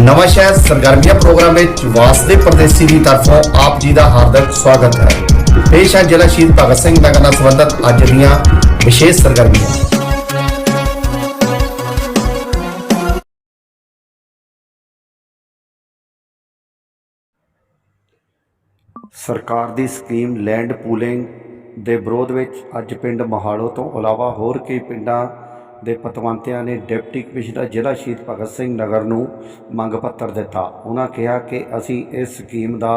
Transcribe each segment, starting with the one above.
ਨਵਾਂ ਸ਼ਹਿਰ ਸਰਗਰਮੀਆਂ ਪ੍ਰੋਗਰਾਮ ਵਿੱਚ ਵਾਸਦੇ ਪਰਦੇਸੀ ਦੀ ਤਰਫੋਂ ਆਪ ਜੀ ਦਾ ਹਾਰਦਿਕ ਸਵਾਗਤ ਹੈ। ਪੇਸ਼ ਹੈ ਜ਼ਿਲ੍ਹਾ ਸ਼ਹੀਦ ਭਗਤ ਸਿੰਘ ਨਗਰ ਨਾਲ ਸੰਬੰਧਿਤ ਅੱਜ ਦੀਆਂ ਵਿਸ਼ੇਸ਼ ਸਰਗਰਮੀਆਂ। ਸਰਕਾਰ ਦੀ ਸਕੀਮ ਲੈਂਡ ਪੂਲਿੰਗ ਦੇ ਵਿਰੋਧ ਵਿੱਚ ਅੱਜ ਪਿੰਡ ਮਹਾੜੋ ਤੋਂ ਇਲਾਵਾ ਹੋਰ ਕਈ ਪਿੰਡਾਂ ਦੇ ਪਤਵੰਤਿਆਂ ਨੇ ਡਿਪਟੀ ਕਮਿਸ਼ਨਰ ਜ਼ਿਲ੍ਹਾ ਸ਼ਹੀਦ ਭਗਤ ਸਿੰਘ ਨਗਰ ਨੂੰ ਮੰਗ ਪੱਤਰ ਦਿੱਤਾ। ਉਹਨਾਂ ਕਿਹਾ ਕਿ ਅਸੀਂ ਇਸ ਸਕੀਮ ਦਾ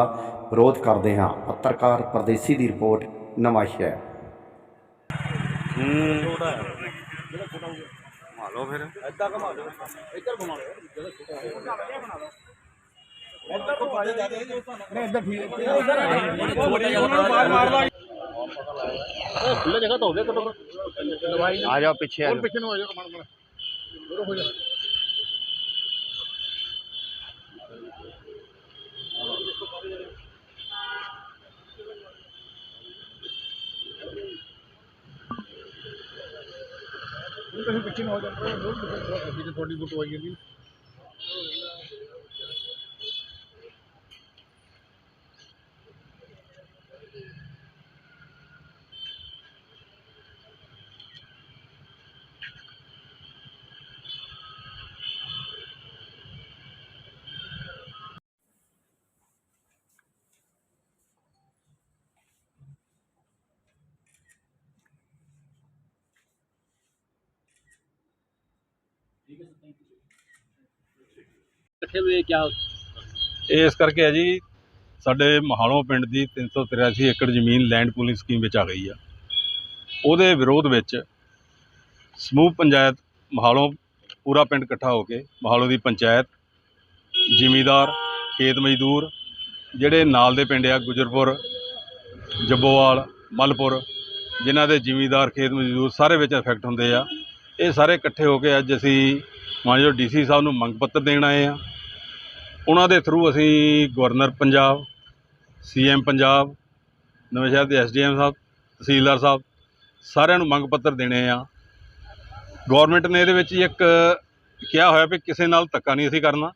ਵਿਰੋਧ ਕਰਦੇ ਹਾਂ। ਪੱਤਰਕਾਰ ਪਰਦੇਸੀ ਦੀ ਰਿਪੋਰਟ ਨਵਾਂ ਸ਼ਹਿਰ ਖੁੱਲੇ ਜਗ੍ਹਾ ਤਾਂ ਹੋ ਗਿਆ ਕਦੋਂ ਆ ਜਾਓ ਪਿੱਛੇ ਆ ਹੋਰ ਜਾਓ। ਪਿੱਛੇ ਨੂੰ ਆ ਜਾਓ ਮਨ ਮਨ ਉਰੋ ਹੋ ਜਾ ਉਹ ਤੁਸੀਂ ਪਿੱਛੇ ਨੂੰ ਹੋ ਜਾਓ ਲੋਕ ਪਿੱਛੇ ਤੁਹਾਡੀ ਫੋਟੋ ਆਈ ਜਾਂਦੀ ਇਕੱਠੇ ਹੋਏ ਕਿਆ ਇਹ ਇਸ ਕਰਕੇ ਹੈ ਜੀ, ਸਾਡੇ ਮਹਾਲੋਂ ਪਿੰਡ ਦੀ 383 ਏਕੜ ਜ਼ਮੀਨ ਲੈਂਡ ਪੂਲਿੰਗ ਸਕੀਮ ਵਿੱਚ ਆ ਗਈ ਆ। ਉਹਦੇ ਵਿਰੋਧ ਵਿੱਚ ਸਮੂਹ ਪੰਚਾਇਤ ਮਹਾਲੋਂ ਪੂਰਾ ਪਿੰਡ ਇਕੱਠਾ ਹੋ ਕੇ ਮਹਾਲੋਂ ਦੀ ਪੰਚਾਇਤ, ਜ਼ਿਮੀਦਾਰ, ਖੇਤ ਮਜ਼ਦੂਰ, ਜਿਹੜੇ ਨਾਲ ਦੇ ਪਿੰਡ ਆ, ਗੁਜਰਪੁਰ, ਜੱਬੋਵਾਲ, ਮਲਪੁਰ, ਜਿਨ੍ਹਾਂ ਦੇ ਜ਼ਿਮੀਦਾਰ, ਖੇਤ ਮਜ਼ਦੂਰ ਸਾਰੇ ਵਿੱਚ ਇਫੈਕਟ ਹੁੰਦੇ ਆ। ਇਹ ਸਾਰੇ ਇਕੱਠੇ ਹੋ ਕੇ ਅੱਜ ਅਸੀਂ ਮਾਨਯੋਗ ਡੀਸੀ ਸਾਹਿਬ ਨੂੰ ਮੰਗ ਪੱਤਰ ਦੇਣ ਆਏ ਆ ਉਹਨਾਂ ਦੇ ਥਰੂ ਅਸੀਂ ਗਵਰਨਰ ਪੰਜਾਬ, ਸੀਐਮ ਪੰਜਾਬ, ਨਵੇਂ ਸ਼ਹਿਰ ਦੇ ਐਸਡੀਐਮ ਸਾਹਿਬ, ਤਹਿਸੀਲਦਾਰ ਸਾਹਿਬ ਸਾਰਿਆਂ ਨੂੰ ਮੰਗ ਪੱਤਰ ਦੇਣੇ ਆ। ਗਵਰਨਮੈਂਟ ਨੇ ਇਹਦੇ ਵਿੱਚ ਇੱਕ ਕਿਹਾ ਹੋਇਆ ਵੀ ਕਿਸੇ ਨਾਲ ਧੱਕਾ ਨਹੀਂ ਅਸੀਂ ਕਰਨਾ।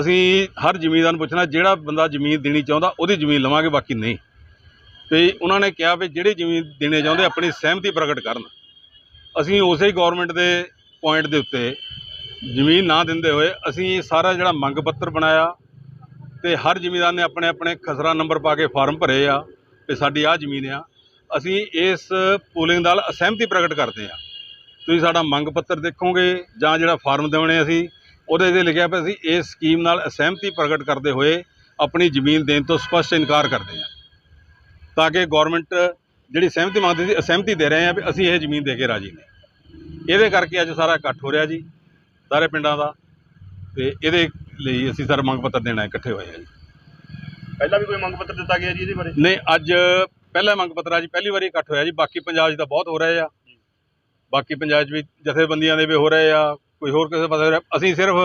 ਅਸੀਂ ਹਰ ਜ਼ਮੀਨਦਾਰ ਨੂੰ ਪੁੱਛਣਾ ਜਿਹੜਾ ਬੰਦਾ ਜ਼ਮੀਨ ਦੇਣੀ ਚਾਹੁੰਦਾ ਉਹਦੀ ਜ਼ਮੀਨ ਲਵਾਂਗੇ, ਬਾਕੀ ਨਹੀਂ। ਤੇ ਉਹਨਾਂ ਨੇ ਕਿਹਾ ਵੀ ਜਿਹੜੀ ਜ਼ਮੀਨ ਦੇਣੇ ਚਾਹੁੰਦੇ ਆਪਣੀ ਸਹਿਮਤੀ ਪ੍ਰਗਟ ਕਰਨ। ਅਸੀਂ ਉਸੇ ਗਵਰਨਮੈਂਟ ਦੇ ਪੁਆਇੰਟ ਦੇ ਉੱਤੇ ਜ਼ਮੀਨ ਨਾ ਦਿੰਦੇ ਹੋਏ ਅਸੀਂ ਸਾਰਾ ਜਿਹੜਾ ਮੰਗ ਪੱਤਰ ਬਣਾਇਆ ਤੇ ਹਰ ਜ਼ਿਮੀਂਦਾਰ ਨੇ ਆਪਣੇ ਆਪਣੇ ਖਸਰਾ ਨੰਬਰ ਪਾ ਕੇ ਫਾਰਮ ਭਰੇ ਆ ਤੇ ਸਾਡੀ ਆਹ ਜ਼ਮੀਨ ਆ। ਅਸੀਂ ਇਸ ਪੂਲਿੰਗ ਨਾਲ ਅਸਹਿਮਤੀ ਪ੍ਰਗਟ ਕਰਦੇ ਆ। ਤੁਸੀਂ ਸਾਡਾ ਮੰਗ ਪੱਤਰ ਦੇਖੋਗੇ ਜਾਂ ਜਿਹੜਾ ਫਾਰਮ ਦੇਣੇ ਅਸੀਂ, ਉਹਦੇ 'ਤੇ ਲਿਖਿਆ ਪਿਆ ਅਸੀਂ ਇਸ ਸਕੀਮ ਨਾਲ ਅਸਹਿਮਤੀ ਪ੍ਰਗਟ ਕਰਦੇ ਹੋਏ ਆਪਣੀ ਜ਼ਮੀਨ ਦੇਣ ਤੋਂ ਸਪਸ਼ਟ ਇਨਕਾਰ ਕਰਦੇ ਆ। ਤਾਂ ਕਿ ਗਵਰਨਮੈਂਟ ਜਿਹੜੀ ਸਹਿਮਤੀ ਮੰਗਦੀ ਸੀ ਅਸਹਿਮਤੀ ਦੇ ਰਹੇ ਆ ਵੀ ਅਸੀਂ ਇਹ ਜ਼ਮੀਨ ਦੇ ਕੇ ਰਾਜੀ ਨੇ ਇਹਦੇ ਕਰਕੇ ਅੱਜ ਸਾਰਾ ਇਕੱਠ ਹੋ ਰਿਹਾ ਜੀ ਸਾਰੇ ਪਿੰਡਾਂ ਦਾ। ਤੇ ਇਹਦੇ ਲਈ ਅਸੀਂ ਸਰ ਮੰਗ ਪੱਤਰ ਦੇਣਾ ਇਕੱਠੇ ਹੋਏ ਆ ਜੀ। ਪਹਿਲਾਂ ਵੀ ਕੋਈ ਮੰਗ ਪੱਤਰ ਦਿੱਤਾ ਗਿਆ ਜੀ ਇਹਦੇ ਬਾਰੇ? ਨਹੀਂ ਅੱਜ ਪਹਿਲਾ ਮੰਗ ਪੱਤਰ ਆ ਜੀ ਪਹਿਲੀ ਵਾਰੀ ਇਕੱਠ ਹੋਇਆ ਜੀ। ਬਾਕੀ ਪੰਜਾਬ 'ਚ ਤਾਂ ਬਹੁਤ ਹੋ ਰਹੇ ਆ। ਬਾਕੀ ਪੰਜਾਬ 'ਚ ਵੀ ਜਥੇਬੰਦੀਆਂ ਦੇ ਵੀ ਹੋ ਰਹੇ ਆ ਕੋਈ ਹੋਰ ਕਿਸੇ ਪਾਸੇ ਅਸੀਂ ਸਿਰਫ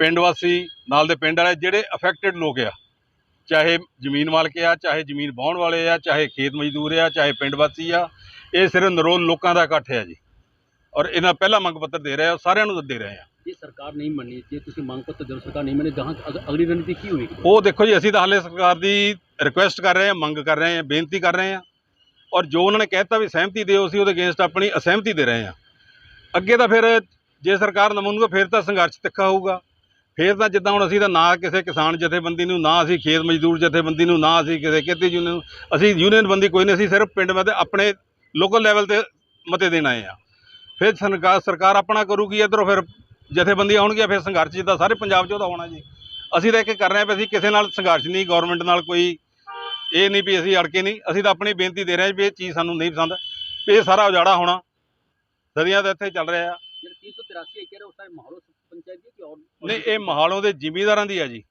ਪਿੰਡ ਵਾਸੀ ਨਾਲ ਦੇ ਪਿੰਡ ਵਾਲੇ ਜਿਹੜੇ ਅਫੈਕਟਡ ਲੋਕ ਆ ਚਾਹੇ ਜ਼ਮੀਨ ਮਾਲਕ ਆ ਚਾਹੇ ਜ਼ਮੀਨ ਵਾਹੁਣ ਵਾਲੇ ਆ ਚਾਹੇ ਖੇਤ ਮਜ਼ਦੂਰ ਆ ਚਾਹੇ ਪਿੰਡ ਵਾਸੀ ਆ ਇਹ ਸਿਰਫ ਨਰੋਲ ਲੋਕਾਂ ਦਾ ਇਕੱਠ ਹੈ ਜੀ। ਔਰ ਇਹਨਾਂ ਪਹਿਲਾ ਮੰਗ ਪੱਤਰ ਦੇ ਰਹੇ ਆ ਸਾਰਿਆਂ ਨੂੰ ਦੇ ਰਹੇ ਆ। ਜੇ ਸਰਕਾਰ ਨਹੀਂ ਮੰਨੀ ਜੇ ਤੁਸੀਂ ਮੰਗ ਪੱਤਰ ਜਦੋਂ ਸਰਕਾਰ ਨਹੀਂ ਮੰਨੇ ਗਾਹਾਂ ਅਗ- ਅਗਲੀ ਰਣਨੀਤੀ ਕੀ ਹੋਵੇਗੀ? ਉਹ ਦੇਖੋ ਜੀ ਅਸੀਂ ਤਾਂ ਹਾਲੇ ਸਰਕਾਰ ਦੀ ਰਿਕੁਐਸਟ ਕਰ ਰਹੇ ਹਾਂ ਮੰਗ ਕਰ ਰਹੇ ਹਾਂ ਬੇਨਤੀ ਕਰ ਰਹੇ ਹਾਂ ਔਰ ਜੋ ਉਹਨਾਂ ਨੇ ਕਹਿਤਾ ਵੀ ਸਹਿਮਤੀ ਦਿਓ ਅਸੀਂ ਉਹਦੇ ਅਗੇਂਸਟ ਆਪਣੀ ਅਸਹਿਮਤੀ ਦੇ ਰਹੇ ਹਾਂ ਅੱਗੇ ਤਾਂ ਫਿਰ ਜੇ ਸਰਕਾਰ ਨਾ ਮੰਨੂਗਾ ਫਿਰ ਤਾਂ ਸੰਘਰਸ਼ ਤਿੱਖਾ ਹੋਊਗਾ। ਫਿਰ ਤਾਂ ਜਿੱਦਾਂ ਹੁਣ ਅਸੀਂ ਤਾਂ ਨਾ ਕਿਸੇ ਕਿਸਾਨ ਜਥੇਬੰਦੀ ਨੂੰ, ਨਾ ਅਸੀਂ ਖੇਤ ਮਜ਼ਦੂਰ ਜਥੇਬੰਦੀ ਨੂੰ, ਨਾ ਅਸੀਂ ਕਿਸੇ ਖੇਤੀ ਯੂਨੀਅਨ ਨੂੰ, ਅਸੀਂ ਯੂਨੀਅਨ ਬੰਦੀ ਕੋਈ ਨਹੀਂ, ਅਸੀਂ ਸਿਰਫ ਪਿੰਡ ਮਤੇ ਆਪਣੇ ਲੋਕਲ ਲੈਵਲ ਤੇ ਮਤੇ ਦੇਣ ਆਏ ਆ। ਫਿਰ ਸਰਕਾਰ ਸਰਕਾਰ ਆਪਣਾ ਕਰੂਗੀ ਇੱਧਰੋਂ, ਫਿਰ ਜਥੇਬੰਦੀਆਂ ਆਉਣਗੀਆਂ, ਫਿਰ ਸੰਘਰਸ਼ ਜਿੱਦਾਂ ਸਾਰੇ ਪੰਜਾਬ 'ਚ ਉਹਦਾ ਹੋਣਾ ਜੀ। ਅਸੀਂ ਤਾਂ ਇੱਕ ਕਰ ਰਹੇ ਹਾਂ ਵੀ ਅਸੀਂ ਕਿਸੇ ਨਾਲ ਸੰਘਰਸ਼ ਨਹੀਂ ਗਵਰਨਮੈਂਟ ਨਾਲ ਕੋਈ ਇਹ ਨਹੀਂ ਵੀ ਅਸੀਂ ਅੜ ਕੇ ਨਹੀਂ, ਅਸੀਂ ਤਾਂ ਆਪਣੀ ਬੇਨਤੀ ਦੇ ਰਹੇ ਹਾਂ ਵੀ ਇਹ ਚੀਜ਼ ਸਾਨੂੰ ਨਹੀਂ ਪਸੰਦ, ਵੀ ਇਹ ਸਾਰਾ ਉਜਾੜਾ ਹੋਣਾ। ਸਦੀਆਂ ਦਾ ਇੱਥੇ ਚੱਲ ਰਿਹਾ। ਜਿਹੜੇ 383 ਏਕੜ ਹੈ ਉਹ ਮਾਹੌਲ ਪੰਚਾਇਤ ਦੀ ਕਿ ਔਰ ਨਹੀਂ ਇਹ ਮਹਾਲੋਂ ਦੇ ਜ਼ਿਮੀਂਦਾਰਾਂ ਦੀ ਆ ਜੀ।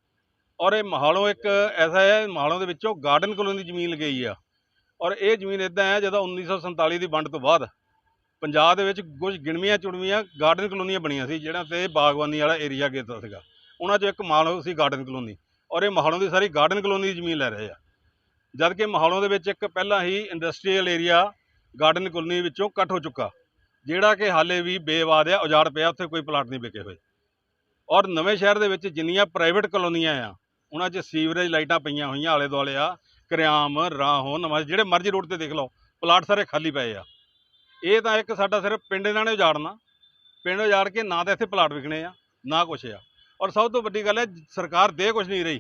ਔਰ ਇਹ ਮਹਾਲੋਂ ਇੱਕ ਐਸਾ ਹੈ ਮਹਾਲੋਂ ਦੇ ਵਿੱਚੋਂ ਗਾਰਡਨ ਕਲੋਨੀ ਦੀ ਜ਼ਮੀਨ ਲਗਈ ਆ। ਔਰ ਇਹ ਜ਼ਮੀਨ ਇਦਾਂ ਹੈ ਜਦੋਂ 1947 ਦੀ ਵੰਡ ਤੋਂ ਬਾਅਦ ਪੰਜਾਬ ਦੇ ਵਿੱਚ ਕੁਝ ਗਿਣਵੀਆਂ ਚੁਣਵੀਆਂ ਗਾਰਡਨ ਕਲੋਨੀਆਂ ਬਣੀਆਂ ਸੀ ਜਿਹੜਾ ਤੇ ਬਾਗਬਾਨੀ ਵਾਲਾ ਏਰੀਆ ਕੀਤਾ ਸੀਗਾ। ਉਹਨਾਂ 'ਚੋਂ ਇੱਕ ਮਾਹਲੋਂ ਸੀ ਗਾਰਡਨ ਕਲੋਨੀ। ਔਰ ਇਹ ਮਾਹਲੋਂ ਦੀ ਸਾਰੀ ਗਾਰਡਨ ਕਲੋਨੀ ਦੀ ਜ਼ਮੀਨ ਲੈ ਰਹੇ ਆ। ਜਦ ਕਿ ਮਾਹੌਲੋਂ ਦੇ ਵਿੱਚ ਇੱਕ ਪਹਿਲਾਂ ਹੀ ਇੰਡਸਟਰੀਅਲ ਏਰੀਆ ਗਾਰਡਨ ਕਲੋਨੀ ਵਿੱਚੋਂ ਕੱਟ ਹੋ ਚੁੱਕਾ ਜਿਹੜਾ ਕਿ ਹਾਲੇ ਵੀ ਬੇਵਾਦ ਆ ਉਜਾੜ ਪਿਆ ਉੱਥੇ ਕੋਈ ਪਲਾਟ ਨਹੀਂ ਵਿਕੇ ਹੋਏ। ਔਰ ਨਵੇਂ ਸ਼ਹਿਰ ਦੇ ਵਿੱਚ ਜਿੰਨੀਆਂ ਪ੍ਰਾਈਵੇਟ ਕਲੋਨੀਆਂ ਆ, ਉਹਨਾਂ 'ਚ ਸੀਵਰੇਜ ਲਾਈਟਾਂ ਪਈਆਂ ਹੋਈਆਂ ਆਲੇ ਦੁਆਲੇ ਆ, ਕਰਿਆਮ, ਰਾਹੋਂ, ਨਵਾਂ, ਜਿਹੜੇ ਮਰਜ਼ੀ ਰੋਡ ਤੇ ਦੇਖ ਲਓ ਪਲਾਟ ਸਾਰੇ ਖਾਲੀ ਪਏ ਆ। ਇਹ ਤਾਂ ਇੱਕ ਸਾਡਾ ਸਿਰਫ ਪਿੰਡ ਇਹਨਾਂ ਨੇ ਉਜਾੜਨਾ, ਪਿੰਡ ਉਜਾੜ ਕੇ ਨਾ ਤਾਂ ਇੱਥੇ ਪਲਾਟ ਵਿਕਣੇ ਆ, ਨਾ ਕੁਛ ਆ। ਔਰ ਸਭ ਤੋਂ ਵੱਡੀ ਗੱਲ ਹੈ, ਸਰਕਾਰ ਦੇ ਕੁਛ ਨਹੀਂ ਰਹੀ।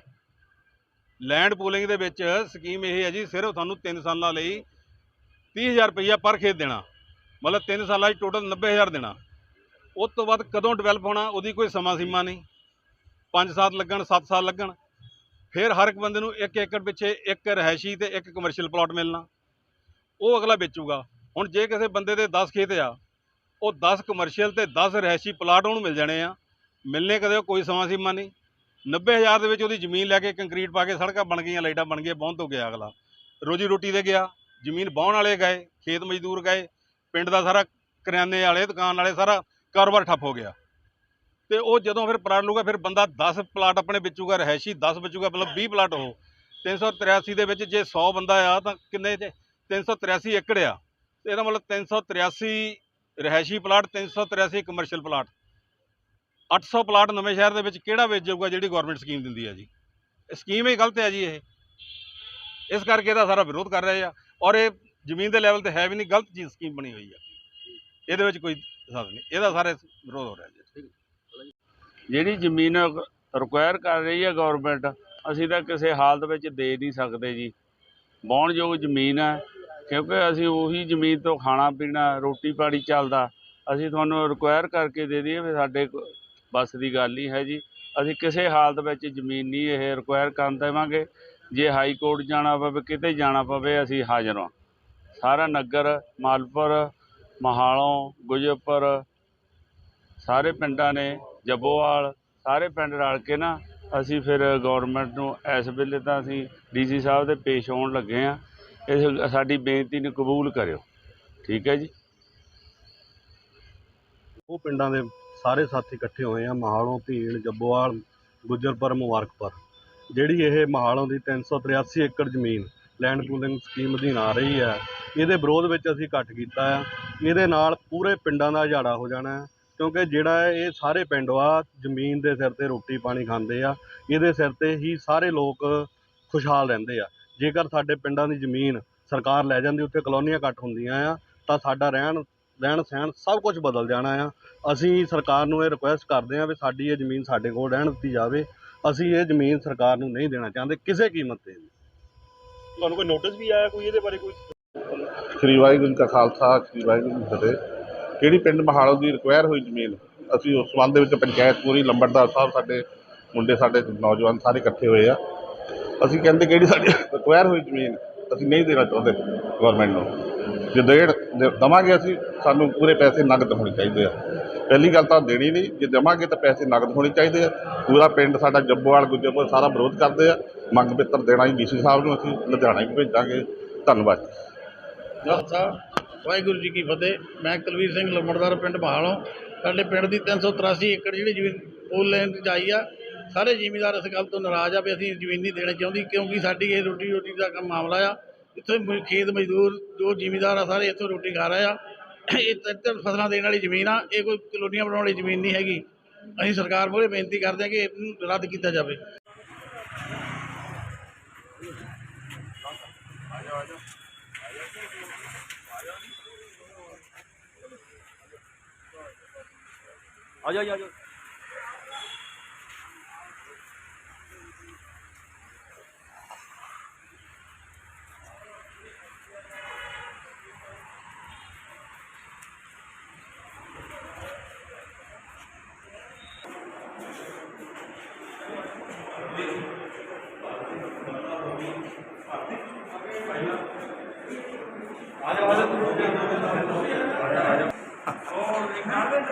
ਲੈਂਡ ਪੂਲਿੰਗ ਦੇ ਵਿੱਚ ਸਕੀਮ ਇਹ ਹੈ ਜੀ, ਸਿਰਫ ਤੁਹਾਨੂੰ 3 ਸਾਲਾਂ ਲਈ 30000 ਰੁਪਈਆ ਪਰ ਖੇਤ ਦੇਣਾ। ਮਤਲਬ 3 ਸਾਲਾਂ 'ਚ ਟੋਟਲ 90000 ਦੇਣਾ। ਉਸ ਤੋਂ ਬਾਅਦ ਕਦੋਂ ਡਿਵੈਲਪ ਹੋਣਾ, ਉਹਦੀ ਕੋਈ ਸਮਾਂ ਸੀਮਾ ਨਹੀਂ। 5 ਸਾਲ ਲੱਗਣ 7 ਸਾਲ ਲੱਗਣ। ਫਿਰ ਹਰ ਇੱਕ ਬੰਦੇ ਨੂੰ ਇੱਕ ਏਕੜ ਪਿੱਛੇ ਇੱਕ ਰਹਿਸ਼ੀ ਤੇ ਇੱਕ ਕਮਰਸ਼ੀਅਲ ਪਲਾਟ ਮਿਲਣਾ। ਉਹ ਅਗਲਾ ਵੇਚੂਗਾ। ਹੁਣ ਜੇ ਕਿਸੇ ਬੰਦੇ ਦੇ 10 ਖੇਤ ਆ, ਉਹ 10 ਕਮਰਸ਼ੀਅਲ ਤੇ 10 ਰਹਿਸ਼ੀ ਪਲਾਟ ਉਹਨੂੰ ਮਿਲ ਜਾਣੇ ਆ। ਮਿਲਨੇ ਕਦੇ ਕੋਈ ਸਮਾਂ ਸੀਮਾ ਨਹੀਂ। 90000 ਦੇ ਵਿੱਚ ਉਹਦੀ ਜ਼ਮੀਨ ਲੈ ਕੇ ਕੰਕਰੀਟ ਪਾ ਕੇ ਸੜਕਾਂ ਬਣ ਗਈਆਂ, ਲਾਈਟਾਂ ਬਣ ਗਈਆਂ, ਬਹੁਤ ਹੋ ਗਿਆ ਅਗਲਾ। ਰੋਜੀ ਰੋਟੀ ਤੇ ਗਿਆ, ਜ਼ਮੀਨ ਬਾਹਣ ਵਾਲੇ ਗਏ, ਖੇਤ ਮਜ਼ਦੂਰ ਗਏ, ਪਿੰਡ ਦਾ ਸਾਰਾ ਕਰਿਆਨੇ ਵਾਲੇ, ਦੁਕਾਨ ਵਾਲੇ ਸਾਰਾ ਕਾਰੋਬਾਰ ਠੱਪ ਹੋ ਗਿਆ। ਤੇ ਉਹ ਜਦੋਂ ਫਿਰ ਪਲਾਟ ਲੂਗਾ ਫਿਰ ਬੰਦਾ 10 ਪਲਾਟ ਆਪਣੇ ਵੇਚੂਗਾ ਰਹਿਸ਼ੀ 10 ਵੇਚੂਗਾ, ਮਤਲਬ 20 ਪਲਾਟ ਉਹ। 383 ਦੇ ਵਿੱਚ ਜੇ 100 ਬੰਦਾ ਆ ਤਾਂ ਕਿੰਨੇ 383 ਏਕੜ ਆ। ਇਹਦਾ ਮਤਲਬ 383 ਰਹਿਸ਼ੀ ਪਲਾਟ 383 ਕਮਰਸ਼ੀਅਲ ਪਲਾਟ। 800 ਪਲਾਟ ਨਵੇਂ ਸ਼ਹਿਰ ਦੇ ਵਿੱਚ ਕਿਹੜਾ ਵੇਚ ਜਾਊਗਾ ਜਿਹੜੀ ਗਵਰਨਮੈਂਟ ਸਕੀਮ ਦਿੰਦੀ ਆ ਜੀ? ਸਕੀਮ ਹੀ ਗਲਤ ਹੈ ਜੀ ਇਹ। ਇਸ ਕਰਕੇ ਇਹਦਾ ਸਾਰਾ ਵਿਰੋਧ ਕਰ ਰਹੇ ਆ। ਔਰ ਇਹ ਜ਼ਮੀਨ ਦੇ ਲੈਵਲ ਤੇ ਹੈ ਵੀ ਨਹੀਂ, ਗਲਤ ਚੀਜ਼ ਸਕੀਮ ਬਣੀ ਹੋਈ ਆ। ਇਹਦੇ ਵਿੱਚ ਕੋਈ ਸਾਥ ਨਹੀਂ। ਇਹਦਾ ਸਾਰੇ ਵਿਰੋਧ ਹੋ ਰਿਹਾ ਜੀ। ਜਿਹੜੀ ਜ਼ਮੀਨ ਰਿਕੁਆਇਰ ਕਰ ਰਹੀ ਹੈ ਗਵਰਨਮੈਂਟ ਅਸੀਂ ਤਾਂ ਕਿਸੇ ਹਾਲਤ ਵਿੱਚ ਦੇ ਨਹੀਂ ਸਕਦੇ ਜੀ। ਵਾਹੁਣਯੋਗ ਜ਼ਮੀਨ ਹੈ, ਕਿਉਂਕਿ ਅਸੀਂ ਉਹੀ ਜ਼ਮੀਨ ਤੋਂ ਖਾਣਾ ਪੀਣਾ, ਰੋਟੀ ਪਾਣੀ ਚੱਲਦਾ, ਅਸੀਂ ਤੁਹਾਨੂੰ ਰਿਕੁਆਇਰ ਕਰਕੇ ਦੇ ਦਈਏ ਵੀ ਸਾਡੇ ਕੋ- ਬਸ ਦੀ ਗੱਲ ਹੀ ਹੈ ਜੀ। ਅਸੀਂ ਕਿਸੇ ਹਾਲਤ ਵਿੱਚ ਜ਼ਮੀਨ ਨਹੀਂ ਇਹ ਰਿਕੁਆਇਰ ਕਰਨ ਦੇਵਾਂਗੇ। ਜੇ ਹਾਈ ਕੋਰਟ ਜਾਣਾ ਪਵੇ, ਕਿਤੇ ਜਾਣਾ ਪਵੇ, ਅਸੀਂ ਹਾਜ਼ਰ ਹਾਂ। ਸਾਰਾ ਨਗਰ, ਮਾਲਪੁਰ ਮਹਾਲੋਂ ਗੁਜਰਪੁਰ ਸਾਰੇ ਪਿੰਡਾਂ ਨੇ, ਜੱਬੋਵਾਲ, ਸਾਰੇ ਪਿੰਡ ਰਲ ਕੇ ਨਾ ਅਸੀਂ ਫਿਰ ਗੌਰਮੈਂਟ ਨੂੰ ਇਸ ਵੇਲੇ ਤਾਂ ਅਸੀਂ ਡੀਸੀ ਸਾਹਿਬ ਦੇ ਪੇਸ਼ ਹੋਣ ਲੱਗੇ ਆ ਇਸ ਸਾਡੀ ਬੇਨਤੀ ਨੂੰ ਕਬੂਲ ਕਰਿਓ। ਠੀਕ ਹੈ ਜੀ? ਉਹ ਪਿੰਡਾਂ ਦੇ ਸਾਰੇ ਸਾਥੀ ਇਕੱਠੇ ਹੋਏ ਆ, ਮਹਾਲੋਂ ਧੀਣ ਜੱਬੋਵਾਲ, ਗੁੱਜਰਪੁਰ, ਮੁਬਾਰਕਪੁਰ, ਜਿਹੜੀ ਇਹ ਮਹਾਲੋਂ ਦੀ 383 ਏਕੜ ਜ਼ਮੀਨ ਲੈਂਡ ਪੂਲਿੰਗ ਸਕੀਮ ਅਧੀਨ ਆ ਰਹੀ ਹੈ ਇਹਦੇ ਵਿਰੋਧ ਵਿੱਚ ਅਸੀਂ ਇਕੱਠ ਕੀਤਾ ਆ। ਇਹਦੇ ਨਾਲ ਪੂਰੇ ਪਿੰਡਾਂ ਦਾ ਉਜਾੜਾ ਹੋ ਜਾਣਾ ਹੈ, ਕਿਉਂਕਿ ਜਿਹੜਾ ਹੈ ਇਹ ਸਾਰੇ ਪਿੰਡ ਆ, ਜ਼ਮੀਨ ਦੇ ਸਿਰ ਤੇ ਰੋਟੀ ਪਾਣੀ ਖਾਂਦੇ ਆ, ਇਹਦੇ ਸਿਰ ਤੇ ਹੀ ਸਾਰੇ ਲੋਕ ਖੁਸ਼ਹਾਲ ਰਹਿੰਦੇ ਆ। ਜੇਕਰ ਸਾਡੇ ਪਿੰਡਾਂ ਦੀ ਜ਼ਮੀਨ ਸਰਕਾਰ ਲੈ ਜਾਂਦੀ, ਉੱਥੇ ਕਲੋਨੀਆਂ ਘੱਟ ਹੁੰਦੀਆਂ ਆ, ਤਾਂ ਸਾਡਾ ਰਹਿਣ ਰਹਿਣ ਸਹਿਣ ਸਭ ਕੁਝ ਬਦਲ ਜਾਣਾ ਆ। ਅਸੀਂ ਸਰਕਾਰ ਨੂੰ ਇਹ ਰਿਕੁਐਸਟ ਕਰਦੇ ਹਾਂ ਵੀ ਸਾਡੀ ਇਹ ਜ਼ਮੀਨ ਸਾਡੇ ਕੋਲ ਰਹਿਣ ਦਿੱਤੀ ਜਾਵੇ। ਅਸੀਂ ਇਹ ਜ਼ਮੀਨ ਸਰਕਾਰ ਨੂੰ ਨਹੀਂ ਦੇਣਾ ਚਾਹੁੰਦੇ, ਕਿਸੇ ਕੀਮਤ ਤੇ ਵੀ। ਤੁਹਾਨੂੰ ਕੋਈ ਨੋਟਿਸ ਵੀ ਆਇਆ ਕੋਈ ਇਹਦੇ ਬਾਰੇ ਕੋਈ? ਸ੍ਰੀ ਵਾਹਿਗੁਰੂ ਜੀ ਕਾ ਖਾਲਸਾ, ਸ੍ਰੀ ਵਾਹਿਗੁਰੂ ਜੀ ਕੀ ਫਤਿਹ। ਕਿਹੜੀ ਪਿੰਡ ਮਹਾਲੋ ਦੀ ਰਿਕੁਆਇਰ ਹੋਈ ਜ਼ਮੀਨ? ਅਸੀਂ ਉਸ ਸੰਬੰਧ ਦੇ ਵਿੱਚ ਪੰਚਾਇਤ ਪੂਰੀ, ਲੰਬੜਦਾਰ ਸਾਹਿਬ ਸਾਡੇ, ਮੁੰਡੇ ਸਾਡੇ, ਨੌਜਵਾਨ ਸਾਰੇ ਇਕੱਠੇ ਹੋਏ ਆ। ਅਸੀਂ ਕਹਿੰਦੇ ਕਿਹੜੀ ਸਾਡੀ ਰਿਕੁਆਇਰ ਹੋਈ ਜ਼ਮੀਨ? ਅਸੀਂ ਨਹੀਂ ਦੇਣਾ ਚਾਹੁੰਦੇ ਗਵਰਨਮੈਂਟ ਨੂੰ। ਜੇ ਦੇਣ ਦੇ- ਦੇਵਾਂਗੇ ਅਸੀਂ, ਸਾਨੂੰ ਪੂਰੇ ਪੈਸੇ ਨਗਦ ਹੋਣੇ ਚਾਹੀਦੇ ਆ। ਪਹਿਲੀ ਗੱਲ ਤਾਂ ਦੇਣੀ ਨਹੀਂ, ਜੇ ਦੇਵਾਂਗੇ ਤਾਂ ਪੈਸੇ ਨਗਦ ਹੋਣੇ ਚਾਹੀਦੇ ਆ। ਪੂਰਾ ਪਿੰਡ ਸਾਡਾ ਜੱਬੋਵਾਲ, ਗੁੱਜਰਪੁਰ ਸਾਰਾ ਵਿਰੋਧ ਕਰਦੇ ਆ। ਮੰਗ ਪੱਤਰ ਦੇਣਾ ਹੀ ਡੀਸੀ ਸਾਹਿਬ ਨੂੰ, ਅਸੀਂ ਲੁਧਿਆਣਾ ਵੀ ਭੇਜਾਂਗੇ। ਧੰਨਵਾਦ। ਖਾਲਸਾ ਵਾਹਿਗੁਰੂ ਜੀ ਕੀ ਫਤਿਹ। ਮੈਂ ਕੁਲਵੀਰ ਸਿੰਘ ਲੰਬੜਦਾਰ, ਪਿੰਡ ਬਹਾਲੋਂ। ਸਾਡੇ ਪਿੰਡ ਦੀ 383 ਏਕੜ ਜਿਹੜੀ ਜ਼ਮੀਨ, ਪੋਲ ਲੈਣ ਦੀ ਆਈ ਆ। ਸਾਰੇ ਜ਼ਿਮੀਦਾਰ ਇਸ ਗੱਲ ਤੋਂ ਨਾਰਾਜ਼ ਆ ਵੀ ਅਸੀਂ ਜ਼ਮੀਨ ਨਹੀਂ ਦੇਣੀ ਚਾਹੁੰਦੀ, ਕਿਉਂਕਿ ਸਾਡੀ ਇਹ ਰੋਟੀ ਰੋਟੀ ਦਾ ਕੰਮ ਮਾਮਲਾ ਆ। ਇੱਥੇ ਖੇਤ ਮਜ਼ਦੂਰ, ਜੋ ਜ਼ਿਮੀਦਾਰ ਆ ਸਾਰੇ ਇੱਥੋਂ ਰੋਟੀ ਖਾ ਰਹੇ ਆ। ਇਹ ਤਿੰਨ ਤਿੰਨ ਫਸਲਾਂ ਦੇਣ ਵਾਲੀ ਜ਼ਮੀਨ ਆ, ਇਹ ਕੋਈ ਕਲੋਨੀਆਂ ਬਣਾਉਣ ਵਾਲੀ ਜ਼ਮੀਨ ਨਹੀਂ ਹੈਗੀ। ਅਸੀਂ ਸਰਕਾਰ ਮੂਹਰੇ ਬੇਨਤੀ ਕਰਦੇ ਹਾਂ ਕਿ ਇਹਨੂੰ ਰੱਦ ਕੀਤਾ ਜਾਵੇ। 啊要要要